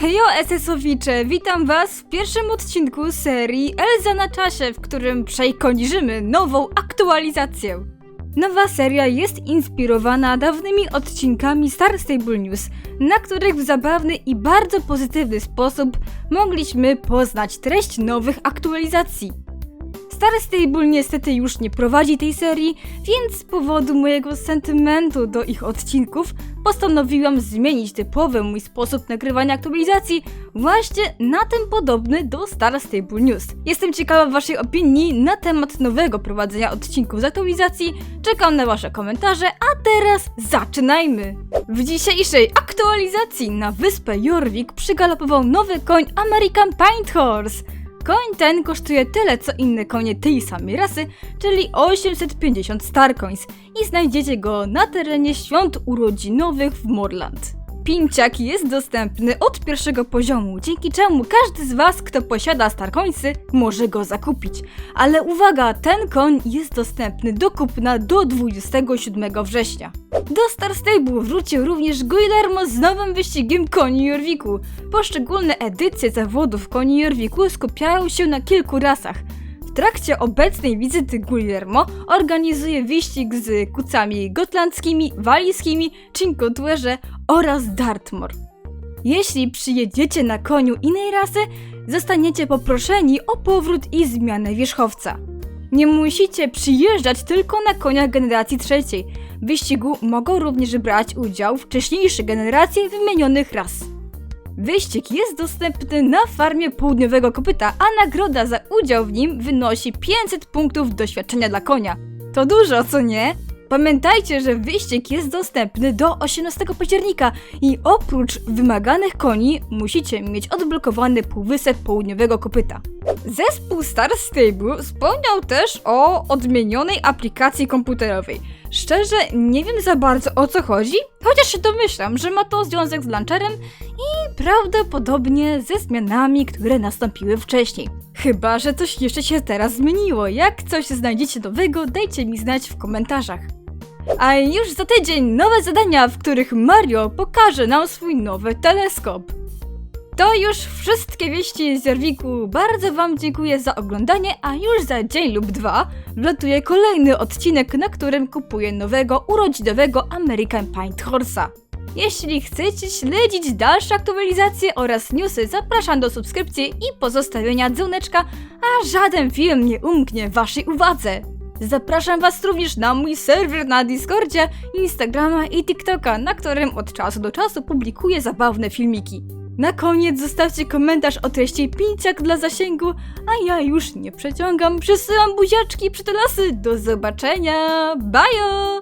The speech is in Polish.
Hejo SS-owicze, witam was w pierwszym odcinku serii Elza na czasie, w którym przejkoniżymy nową aktualizację. Nowa seria jest inspirowana dawnymi odcinkami Star Stable News, na których w zabawny i bardzo pozytywny sposób mogliśmy poznać treść nowych aktualizacji. Star Stable niestety już nie prowadzi tej serii, więc z powodu mojego sentymentu do ich odcinków postanowiłam zmienić typowy mój sposób nagrywania aktualizacji właśnie na ten podobny do Star Stable News. Jestem ciekawa waszej opinii na temat nowego prowadzenia odcinków z aktualizacji, czekam na wasze komentarze, a teraz zaczynajmy! W dzisiejszej aktualizacji na wyspę Jorvik przygalopował nowy koń American Paint Horse. Koń ten kosztuje tyle co inne konie tej samej rasy, czyli 850 Starcoins i znajdziecie go na terenie świąt urodzinowych w Morland. Pinciak jest dostępny od pierwszego poziomu, dzięki czemu każdy z Was, kto posiada Starcoinsy, może go zakupić. Ale uwaga, ten koń jest dostępny do kupna do 27 września. Do Star Stable wrócił również Guillermo z nowym wyścigiem koni Jorwiku. Poszczególne edycje zawodów koni Jorwiku skupiają się na kilku rasach. W trakcie obecnej wizyty Guillermo organizuje wyścig z kucami gotlandzkimi, walijskimi, Cinquetuerze oraz Dartmoor. Jeśli przyjedziecie na koniu innej rasy, zostaniecie poproszeni o powrót i zmianę wierzchowca. Nie musicie przyjeżdżać tylko na koniach generacji trzeciej. W wyścigu mogą również brać udział wcześniejsze generacje wymienionych ras. Wyścig jest dostępny na farmie Południowego Kopyta, a nagroda za udział w nim wynosi 500 punktów doświadczenia dla konia. To dużo, co nie? Pamiętajcie, że wyścig jest dostępny do 18 października i oprócz wymaganych koni musicie mieć odblokowany półwysep Południowego Kopyta. Zespół Star Stable wspomniał też o odmienionej aplikacji komputerowej. Szczerze, nie wiem za bardzo o co chodzi, chociaż się domyślam, że ma to związek z launcherem i prawdopodobnie ze zmianami, które nastąpiły wcześniej. Chyba, że coś jeszcze się teraz zmieniło. Jak coś znajdziecie nowego, dajcie mi znać w komentarzach. A już za tydzień nowe zadania, w których Mario pokaże nam swój nowy teleskop. To już wszystkie wieści z Jarwiku. Bardzo Wam dziękuję za oglądanie, a już za dzień lub dwa wlatuje kolejny odcinek, na którym kupuję nowego urodzinowego American Paint Horse'a. Jeśli chcecie śledzić dalsze aktualizacje oraz newsy, zapraszam do subskrypcji i pozostawienia dzwoneczka, a żaden film nie umknie Waszej uwadze. Zapraszam Was również na mój serwer na Discordzie, Instagrama i TikToka, na którym od czasu do czasu publikuję zabawne filmiki. Na koniec zostawcie komentarz o treści pinciak dla zasięgu, a ja już nie przeciągam, przesyłam buziaczki przy te lasy. Do zobaczenia, bajo!